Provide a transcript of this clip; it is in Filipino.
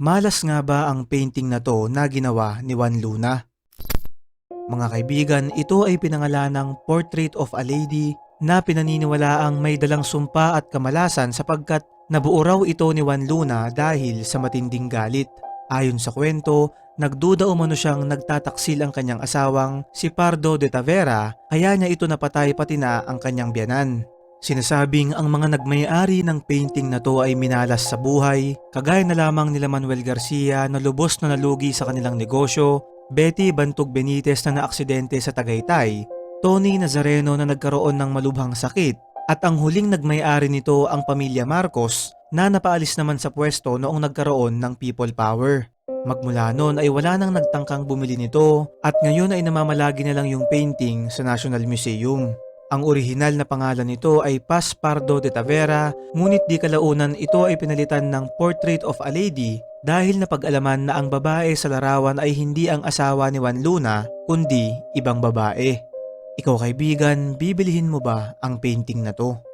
Malas nga ba ang painting na to na ginawa ni Juan Luna? Mga kaibigan, ito ay pinangalan ng Portrait of a Lady na pinaniniwalaang may dalang sumpa at kamalasan sapagkat nabuo raw ito ni Juan Luna dahil sa matinding galit. Ayon sa kwento, nagduda umano siyang nagtataksil ang kanyang asawang si Pardo de Tavera kaya niya ito napatay pati na ang kanyang biyanan. Sinasabing ang mga nagmay-ari ng painting na to ay minalas sa buhay, kagaya na lamang nila Manuel Garcia na lubos na nalugi sa kanilang negosyo, Betty Bantog Benitez na naaksidente sa Tagaytay, Tony Nazareno na nagkaroon ng malubhang sakit, at ang huling nagmay-ari nito ang pamilya Marcos na napaalis naman sa pwesto noong nagkaroon ng people power. Magmula noon ay wala nang nagtangkang bumili nito at ngayon ay namamalagi na lang yung painting sa National Museum. Ang orihinal na pangalan nito ay Paz Pardo de Tavera, ngunit di kalaunan ito ay pinalitan ng Portrait of a Lady dahil napag-alaman na ang babae sa larawan ay hindi ang asawa ni Juan Luna, kundi ibang babae. Ikaw kaibigan, bibilihin mo ba ang painting na to?